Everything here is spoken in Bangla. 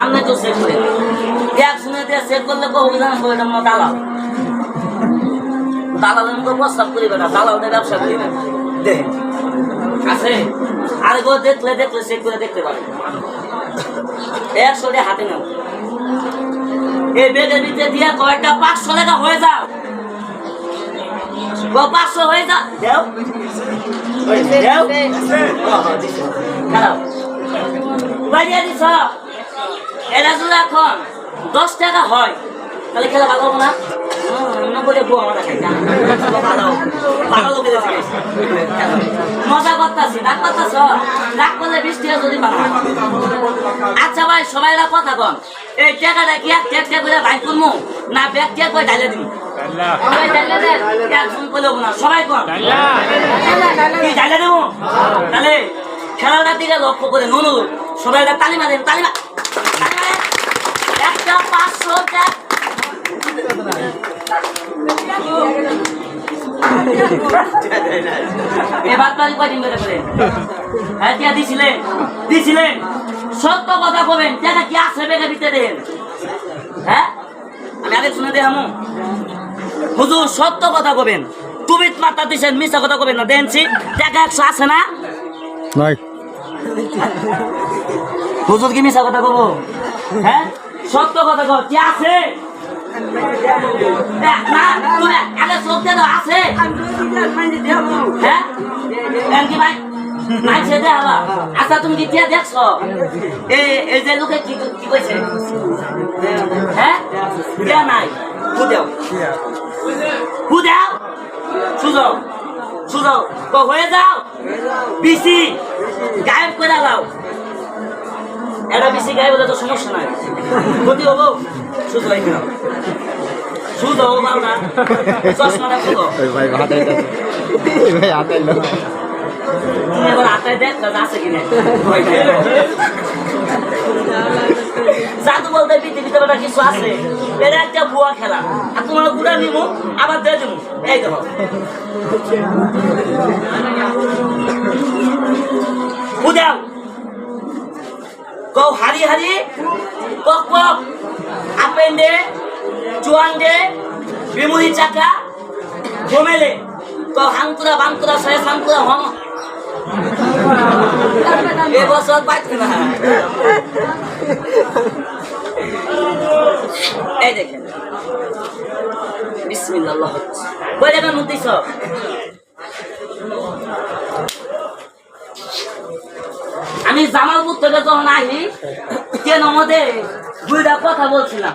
আমি তো চেক করে এক শুনে দিয়ে চেক করলে কো অভিযান করে এটা মনে দালাল। দালালের মতো প্রস্তাব করিবে না দালালদের ব্যবসা করিবে দেখেন আছে? আর গো দেখলে দেখলে চেক করে দেখতে পারে একশো টাকা হাতে নাও। এই বেগের ভিতরে দিয়ে কয়েকটা পাঁচশো টাকা হয়ে যাও গো পাঁচশো হয়ে যা। দেও। দেও। ও, হ, দিছে। খারাপ বাড়িয়ে দিছ। এটা যদি এখন দশ টাকা হয়, তাহলে খেলা ভালো না। মজা আচ্ছা ভাই, সবাই এরা কথা কন। এই টাকাটা কি এক করে ভাই করব না ব্যাগ ট্যাক করে ঢালে দিবি না। সবাই কন। ঢালে দেবো? তাহলে খেলাটার দিকে লক্ষ্য করে, নুনু, সবাই একটা তালি মারেন এবার বাড়ি কয়দিন ধরে করেন হ্যাঁ টিয়া দিছিলেন দিছিলেন সত্য কথা বলেন টাকা কি আছে বেগে দেন হ্যাঁ? আমি আগে শুনে দেখামু। হুজুর সত্য কথা কবেন। তুমি মাত্রা দিছেন মিশা কথা কবেন না। দেনছি টাকা একশো আছে না? নাই। হুজুর কি মিশা কথা কব? হ্যাঁ? সত্য কথা কব কি আছে? এ, আগে দিয়ে দাও, আছে। হ্যাঁ? কি ভাই? সে দেখাবা আচ্ছা তুমি কি দিয়া দেখছ? এই এই যে লোকে কি কি হ্যাঁ? দেয়া নাই হু দেও সুযোগ সুযোগ তো হয়ে যাও? বিসি গায়েব করে দাও। এটা বেশি গায়ে বলে তো সমস্যা নাই। ক্ষতি হব শুধু এই দিলাম শুধু হব না। চশমাটা শুধু ভাই হাতে ওই ভাই হাতে তুমি এবার আটাই দেখ দাদা আছে কিনা? জাদু বলতে পৃথিবীতে বেটা কিছু আছে। এটা একটা বুয়া খেলা। আর তোমার গুড়া নিবো আবার দিয়ে দেবো এই দেখো। বুঝাও কও হারি হারি কক কক আপেন দে চুয়ান দে, বিমুড়ি চাকা ঘমেলে কও হাঙ্কুরা বাঙ্কুরা সয়ে সাঙ্কুরা হম। এবছর পাইছে না। এই দেখেন। বিসমিল্লাহ আল্লাহ। কই জায়গায় মুখ আমি জামালপুর থেকে যখন আইনি কেন মধ্যে দুইটা কথা বলছিলাম।